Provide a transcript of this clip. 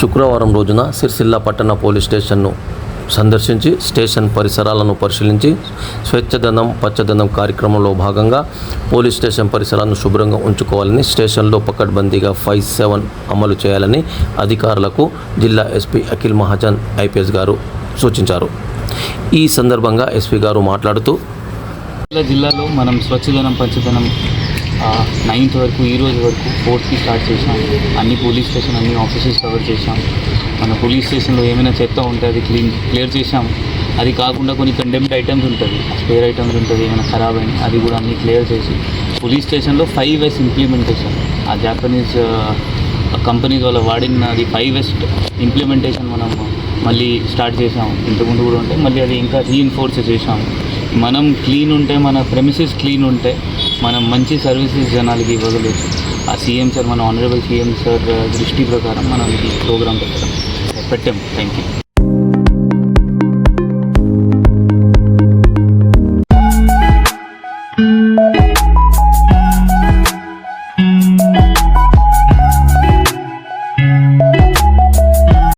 శుక్రవారం రోజున సిరిసిల్ల పట్టణ పోలీస్ స్టేషన్ను సందర్శించి స్టేషన్ పరిసరాలను పరిశీలించి స్వచ్ఛదనం పచ్చదనం కార్యక్రమంలో భాగంగా పోలీస్ స్టేషన్ పరిసరాలను శుభ్రంగా ఉంచుకోవాలని స్టేషన్లో పకడ్బందీగా ఫైవ్ సెవెన్ అమలు చేయాలని అధికారులకు జిల్లా ఎస్పీ అఖిల్ మహాజన్ ఐపీఎస్ గారు సూచించారు. ఈ సందర్భంగా ఎస్పీ గారు మాట్లాడుతూ జిల్లాలో మనం స్వచ్ఛదనం పంచదనం నైన్త్ వరకు ఈ రోజు వరకు ఫోర్త్కి స్టార్ట్ చేసాం అన్ని పోలీస్ స్టేషన్ అన్ని ఆఫీసెస్ కవర్ చేసాం మన పోలీస్ స్టేషన్లో ఏమైనా చెత్త ఉంటే అది క్లీన్ క్లియర్ చేసాం అది కాకుండా కొన్ని కండెమ్డ్ ఐటమ్స్ ఉంటుంది. స్పేర్ ఐటమ్స్ ఉంటుంది ఏమైనా ఖరాబ్ అయిన అది కూడా అన్ని క్లియర్ చేసి. పోలీస్ స్టేషన్లో ఫైవ్ ఎస్ ఇంప్లిమెంటేషన్ ఆ జాపనీస్ కంపెనీస్ వాళ్ళ వాడిన అది ఫైవ్ వెస్ట్ ఇంప్లిమెంటేషన్ మనం మళ్ళీ స్టార్ట్ చేసాం ఇంతకుముందు కూడా ఉంటే మళ్ళీ అది ఇంకా రీఇన్ఫోర్స్ చేసాము మనం క్లీన్ ఉంటే మన ప్రెమిసెస్ క్లీన్ ఉంటే మనం మంచి సర్వీసెస్ జనాలకి ఇవ్వగలచ్చు ఆ సీఎం సార్ మన ఆనరబుల్ సీఎం సార్ దృష్టి ప్రకారం మనం ఈ ప్రోగ్రామ్ పెట్టడం పెట్టాం. Thank you